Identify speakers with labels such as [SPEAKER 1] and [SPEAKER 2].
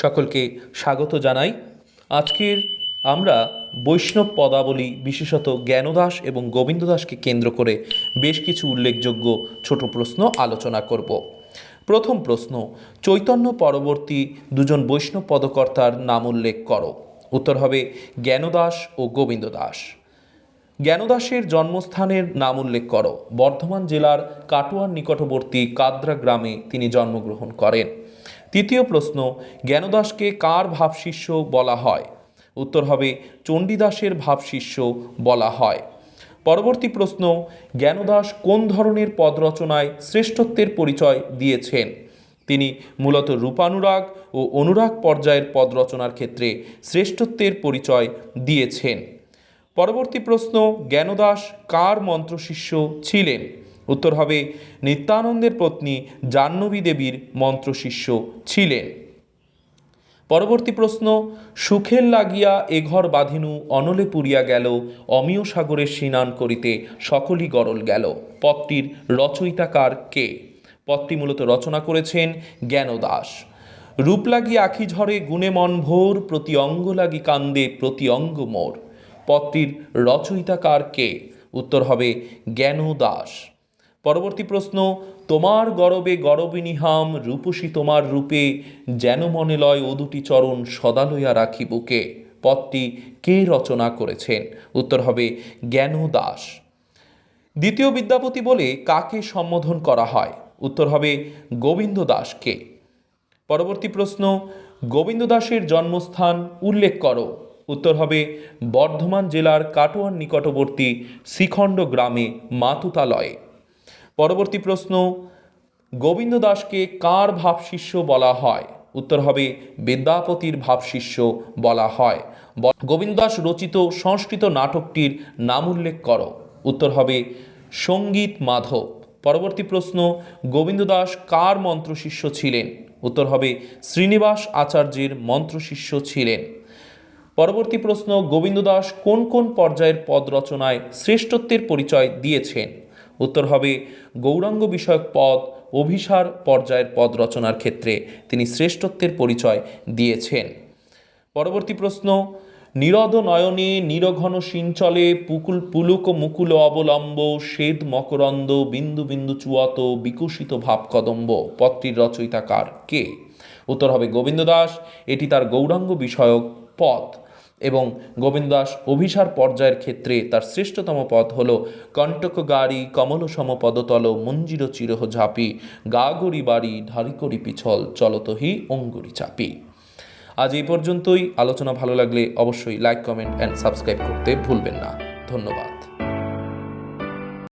[SPEAKER 1] সকলকে স্বাগত জানাই। আজকের আমরা বৈষ্ণব পদাবলী বিশেষত জ্ঞানদাস এবং গোবিন্দ দাসকে কেন্দ্র করে বেশ কিছু উল্লেখযোগ্য ছোট প্রশ্ন আলোচনা করব। প্রথম প্রশ্ন, চৈতন্য পরবর্তী দুজন বৈষ্ণব পদকর্তার নাম উল্লেখ করো। উত্তর হবে জ্ঞানদাস ও গোবিন্দ দাস জ্ঞানদাসের জন্মস্থানের নাম উল্লেখ করো। বর্ধমান জেলার কাটোয়ার নিকটবর্তী কাদ্রা গ্রামে তিনি জন্মগ্রহণ করেন। তৃতীয় প্রশ্ন, জ্ঞানদাসকে কার ভাবশিষ্য বলা হয়? উত্তর হবে, চণ্ডীদাসের ভাবশিষ্য বলা হয়। পরবর্তী প্রশ্ন, জ্ঞানদাস কোন ধরনের পদ রচনায় শ্রেষ্ঠত্বের পরিচয় দিয়েছেন? তিনি মূলত রূপানুরাগ ও অনুরাগ পর্যায়ের পদ রচনার ক্ষেত্রে শ্রেষ্ঠত্বের পরিচয় দিয়েছেন। পরবর্তী প্রশ্ন, জ্ঞানদাস কার মন্ত্রশিষ্য ছিলেন? উত্তর হবে, নিত্যানন্দের পত্নী জাহ্নবী দেবীর মন্ত্রশিষ্য ছিলেন। পরবর্তী প্রশ্ন, সুখের লাগিয়া এ ঘর বাঁধিনু, অনলে পুরিয়া গেল, অমিয় সাগরে স্নান করিতে সকলই গরল গেল। পদটির রচয়িতাকার কে? পদটি মূলত রচনা করেছেন জ্ঞানদাস। রূপ লাগি আখি ঝরে, গুণে মন ভোর, প্রতি অঙ্গ লাগি কান্দে, প্রতি অঙ্গ মোর। পদটির রচয়িতাকার কে? উত্তর হবে, জ্ঞানদাস। পরবর্তী প্রশ্ন, তোমার গরবে গরবিনীহাম, রূপসী তোমার রূপে, যেন মনে লয় ও দুটি চরণ সদা লইয়া রাখি বুকে পদটি কে রচনা করেছেন? উত্তর হবে জ্ঞান দাস। দ্বিতীয় বিদ্যাপতি বলে কাকে সম্বোধন করা হয়? উত্তর হবে গোবিন্দ দাসকে। পরবর্তী প্রশ্ন, গোবিন্দ দাসের জন্মস্থান উল্লেখ করো। উত্তর হবে বর্ধমান জেলার কাটোয়ার নিকটবর্তী শিখণ্ড গ্রামে মাতুতালয়ে। পরবর্তী প্রশ্ন, গোবিন্দ দাসকে কার ভাবশিষ্য বলা হয়? উত্তর হবে বিদ্যাপতির ভাবশিষ্য বলা হয়। গোবিন্দ দাস রচিত সংস্কৃত নাটকটির নাম উল্লেখ করো। উত্তর হবে, সংগীত মাধব। পরবর্তী প্রশ্ন, গোবিন্দ দাস কার মন্ত্রশিষ্য ছিলেন? উত্তর হবে, শ্রীনিবাস আচার্যের মন্ত্রশিষ্য ছিলেন। পরবর্তী প্রশ্ন, গোবিন্দ দাস কোন কোন পর্যায়ের পদ রচনায় শ্রেষ্ঠত্বের পরিচয় দিয়েছেন? উত্তর হবে, গৌরাঙ্গ বিষয়ক পদ, অভিসার পর্যায়ের পদ রচনার ক্ষেত্রে তিনি শ্রেষ্ঠত্বের পরিচয় দিয়েছেন। পরবর্তী প্রশ্ন নিরদ নয়নে নিরঘন সিঞ্চলে পুকুল পুলুক মুকুল অবলম্ব শ্বেদ মকরন্দ, বিন্দু বিন্দু চুয়াত, বিকশিত ভাব কদম্ব, পদটির রচয়িতাকার কে? উত্তর হবে গোবিন্দ দাস, এটি তার গৌরাঙ্গ বিষয়ক পদ। এবং গোবিন্দ দাস অভিসার পর্যায়ের ক্ষেত্রে তার শ্রেষ্ঠতম পদ হল কণ্টক গাড়ি কমল সম পদতল, মঞ্জির চিরহ ঝাঁপি গাগরি বাড়ি ধারি করি পিছল চলতহি অঙ্গুরি চাপি। আজ এই পর্যন্তই। আলোচনা ভালো লাগলে অবশ্যই লাইক কমেন্ট অ্যান্ড সাবস্ক্রাইব করতে ভুলবেন না। ধন্যবাদ।